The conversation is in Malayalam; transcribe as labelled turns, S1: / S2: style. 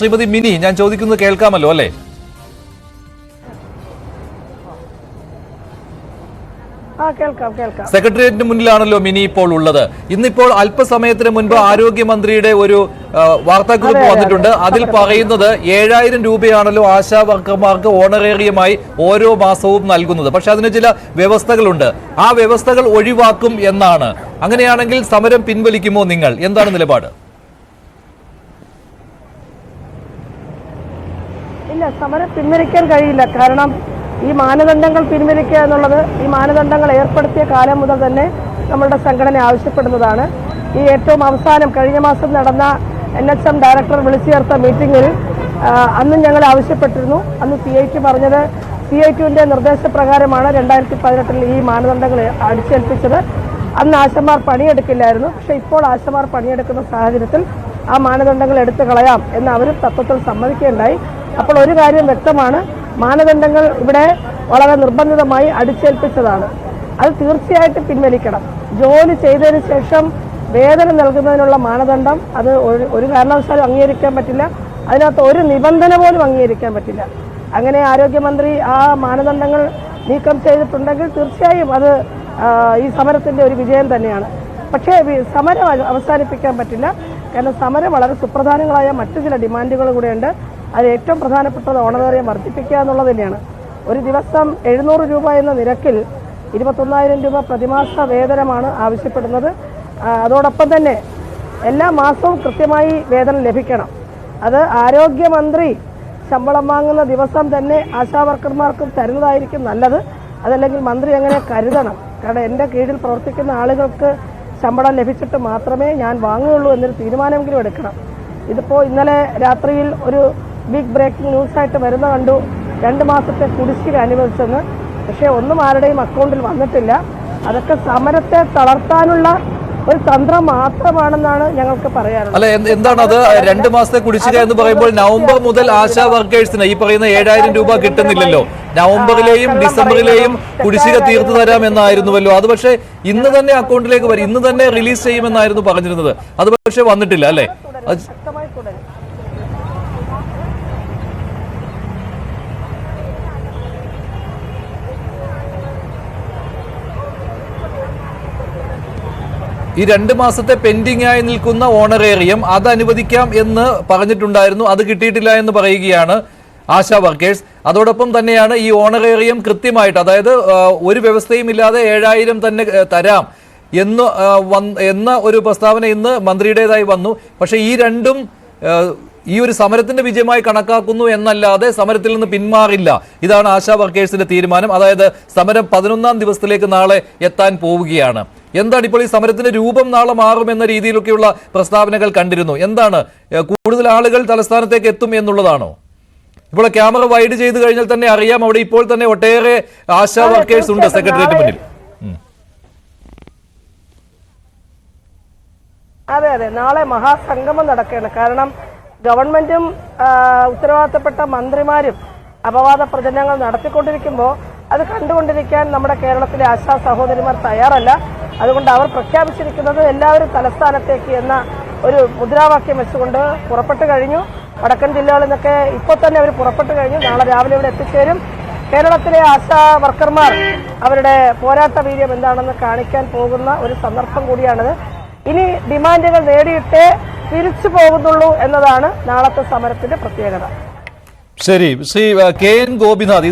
S1: ശ്രീമതി മിനി ഞാൻ ചോദിക്കുന്നത് കേൾക്കാമല്ലോ അല്ലേ? സെക്രട്ടേറിയറ്റിന് മുന്നിലാണല്ലോ മിനി ഇപ്പോൾ ഉള്ളത്. ഇന്നിപ്പോൾ അല്പസമയത്തിന് മുൻപ് ആരോഗ്യമന്ത്രിയുടെ ഒരു വാർത്താക്കുറിപ്പ് വന്നിട്ടുണ്ട്. അതിൽ പറയുന്നത് ഏഴായിരം രൂപയാണല്ലോ ആശാ വർക്കർമാർക്ക് ഓണറേറിയമായി ഓരോ മാസവും നൽകുന്നത്. പക്ഷെ അതിന് ചില വ്യവസ്ഥകളുണ്ട്. ആ വ്യവസ്ഥകൾ ഒഴിവാക്കും എന്നാണ്. അങ്ങനെയാണെങ്കിൽ സമരം പിൻവലിക്കുമോ നിങ്ങൾ? എന്താണ് നിലപാട്?
S2: ഇല്ല സമരം പിൻവലിക്കാൻ കഴിയില്ല. കാരണം ഈ മാനദണ്ഡങ്ങൾ പിൻവലിക്കുക എന്നുള്ളത് ഈ മാനദണ്ഡങ്ങൾ ഏർപ്പെടുത്തിയ കാലം മുതൽ തന്നെ നമ്മളുടെ സംഘടന ആവശ്യപ്പെടുന്നതാണ്. ഈ ഏറ്റവും അവസാനം കഴിഞ്ഞ മാസം നടന്ന എൻ എച്ച് എം ഡയറക്ടർ വിളിച്ചു ചേർത്ത മീറ്റിംഗിൽ അന്നും ഞങ്ങൾ ആവശ്യപ്പെട്ടിരുന്നു. അന്ന് സി ഐ ടി പറഞ്ഞത് സി ഐ ടിയുടെ നിർദ്ദേശപ്രകാരമാണ് രണ്ടായിരത്തി പതിനെട്ടിൽ ഈ മാനദണ്ഡങ്ങൾ അടിച്ചേൽപ്പിച്ചത്. അന്ന് ആശമാർ പണിയെടുക്കില്ലായിരുന്നു. പക്ഷേ ഇപ്പോൾ ആശമാർ പണിയെടുക്കുന്ന സാഹചര്യത്തിൽ ആ മാനദണ്ഡങ്ങൾ എടുത്തു കളയാം എന്ന് അവരും തത്വത്തിൽ സമ്മതിക്കുകയുണ്ടായി. അപ്പോൾ ഒരു കാര്യം വ്യക്തമാണ്. മാനദണ്ഡങ്ങൾ ഇവിടെ വളരെ നിർബന്ധിതമായി അടിച്ചേൽപ്പിച്ചതാണ്. അത് തീർച്ചയായിട്ടും പിൻവലിക്കണം. ജോലി ചെയ്തതിന് ശേഷം വേതനം നൽകുന്നതിനുള്ള മാനദണ്ഡം അത് ഒരു കാരണവശാലും അംഗീകരിക്കാൻ പറ്റില്ല. അതിനകത്ത് ഒരു നിബന്ധന പോലും അംഗീകരിക്കാൻ പറ്റില്ല. അങ്ങനെ ആരോഗ്യമന്ത്രി ആ മാനദണ്ഡങ്ങൾ നീക്കം ചെയ്തിട്ടുണ്ടെങ്കിൽ തീർച്ചയായും അത് ഈ സമരത്തിന്റെ ഒരു വിജയം തന്നെയാണ്. പക്ഷേ സമരം അവസാനിപ്പിക്കാൻ പറ്റില്ല. കാരണം സമരം വളരെ സുപ്രധാനങ്ങളായ മറ്റു ചില ഡിമാൻഡുകൾ കൂടെയുണ്ട്. അത് ഏറ്റവും പ്രധാനപ്പെട്ടത് ഓണറേറിയം വർദ്ധിപ്പിക്കുക എന്നുള്ളത് തന്നെയാണ്. ഒരു ദിവസം എഴുന്നൂറ് രൂപ എന്ന നിരക്കിൽ ഇരുപത്തൊന്നായിരം രൂപ പ്രതിമാസ വേതനമാണ് ആവശ്യപ്പെടുന്നത്. അതോടൊപ്പം തന്നെ എല്ലാ മാസവും കൃത്യമായി വേതനം ലഭിക്കണം. അത് ആരോഗ്യമന്ത്രി ശമ്പളം വാങ്ങുന്ന ദിവസം തന്നെ ആശാ വർക്കർമാർക്കും തരുന്നതായിരിക്കും നല്ലത്. അതല്ലെങ്കിൽ മന്ത്രി അങ്ങനെ കരുതണം. കാരണം എന്റെ കീഴിൽ പ്രവർത്തിക്കുന്ന ആളുകൾക്ക് ശമ്പളം ലഭിച്ചിട്ട് മാത്രമേ ഞാൻ വാങ്ങുകയുള്ളൂ എന്നൊരു തീരുമാനമെങ്കിലും എടുക്കണം. ഇതിപ്പോൾ ഇന്നലെ രാത്രിയിൽ ഒരു ബിഗ് ബ്രേക്കിംഗ് ന്യൂസ് ആയിട്ട് വരുന്ന കണ്ടു. രണ്ട് മാസത്തെ കുടിശ്ശിക അനുവദിച്ചെന്ന് പക്ഷേ ഒന്നും ആരുടെയും അക്കൗണ്ടിൽ വന്നിട്ടില്ല. അതൊക്കെ സമരത്തെ തളർത്താനുള്ള ഒരു തന്ത്രം മാത്രമാണെന്നാണ് ഞങ്ങൾക്ക് പറയാനുള്ളത്.
S1: അല്ല എന്താണ് അത്? രണ്ട് മാസത്തെ കുടിശ്ശിക എന്ന് പറയുമ്പോൾ നവംബർ മുതൽ ആശാ വർക്കേഴ്സിന് ഈ പറയുന്ന ഏഴായിരം രൂപ കിട്ടുന്നില്ലല്ലോ. നവംബറിലെയും ഡിസംബറിലെയും കുടിശ്ശിക തീർത്തു തരാം എന്നായിരുന്നുവല്ലോ അത് പക്ഷേ ഇന്ന് തന്നെ അക്കൗണ്ടിലേക്ക് വരും. ഇന്ന് തന്നെ റിലീസ് ചെയ്യുമെന്നായിരുന്നു പറഞ്ഞിരുന്നത്. അത് പക്ഷേ വന്നിട്ടില്ല അല്ലേ? ഈ രണ്ട് മാസത്തെ പെൻഡിംഗ് ആയി നിൽക്കുന്ന ഓണറേറിയം അത് അനുവദിക്കാം എന്ന് പറഞ്ഞിട്ടുണ്ടായിരുന്നു. അത് കിട്ടിയിട്ടില്ല എന്ന് പറയുകയാണ് ആശാ വർക്കേഴ്സ്. അതോടൊപ്പം തന്നെയാണ് ഈ ഓണറേറിയം കൃത്യമായിട്ട് അതായത് ഒരു വ്യവസ്ഥയും ഇല്ലാതെ ഏഴായിരം തന്നെ തരാം എന്ന് എന്ന ഒരു പ്രസ്താവന ഇന്ന് മന്ത്രിയുടേതായി വന്നു. പക്ഷേ ഈ രണ്ടും ഈ ഒരു സമരത്തിന്റെ വിജയമായി കണക്കാക്കുന്നു എന്നല്ലാതെ സമരത്തിൽ നിന്ന് പിന്മാറില്ല. ഇതാണ് ആശാ വർക്കേഴ്സിന്റെ തീരുമാനം. അതായത് സമരം പതിനൊന്നാം ദിവസത്തിലേക്ക് നാളെ എത്താൻ പോവുകയാണ്. എന്താണ് ഇപ്പോൾ ഈ സമരത്തിന്റെ രൂപം നാളെ മാറും എന്ന രീതിയിലൊക്കെയുള്ള പ്രസ്താവനകൾ കണ്ടിരുന്നു. എന്താണ്? കൂടുതൽ ആളുകൾ തലസ്ഥാനത്തേക്ക് എത്തും എന്നുള്ളതാണോ? ഇപ്പോൾ ക്യാമറ വൈഡ് ചെയ്ത് കഴിഞ്ഞാൽ തന്നെ അറിയാം. അവിടെ ഇപ്പോൾ തന്നെ ഒട്ടേറെ ആശാ വർക്കേഴ്സ് ഉണ്ട്. സെക്രട്ടേറിയറ്റ് മുന്നിൽ.
S2: അതെ അതെ. നാളെ മഹാസംഗമം നടക്കുകയാണ്. കാരണം ഗവൺമെന്റും ഉത്തരവാദിത്തപ്പെട്ട മന്ത്രിമാരും അപവാദ പ്രചരണങ്ങൾ നടത്തിക്കൊണ്ടിരിക്കുമ്പോൾ അത് കണ്ടുകൊണ്ടിരിക്കാൻ നമ്മുടെ കേരളത്തിലെ ആശാ സഹോദരിമാർ തയ്യാറല്ല. അതുകൊണ്ട് അവർ പ്രഖ്യാപിച്ചിരിക്കുന്നത് എല്ലാവരും തലസ്ഥാനത്തേക്ക് എന്ന ഒരു മുദ്രാവാക്യം വെച്ചുകൊണ്ട് പുറപ്പെട്ടു കഴിഞ്ഞു. വടക്കൻ ജില്ലകളിൽ നിന്നൊക്കെ ഇപ്പോൾ തന്നെ അവർ പുറപ്പെട്ടു കഴിഞ്ഞു. നാളെ രാവിലെ ഇവിടെ എത്തിച്ചേരും. കേരളത്തിലെ ആശാ വർക്കർമാർ അവരുടെ പോരാട്ട വീര്യം എന്താണെന്ന് കാണിക്കാൻ പോകുന്ന ഒരു സന്ദർഭം കൂടിയാണിത്. ഇനി ഡിമാൻഡുകൾ നേടിയിട്ടേ തിരിച്ചു പോകുന്നുള്ളൂ എന്നതാണ് നാളത്തെ സമരത്തിന്റെ പ്രത്യേകത.
S1: ശരി. Shri K N Gopinath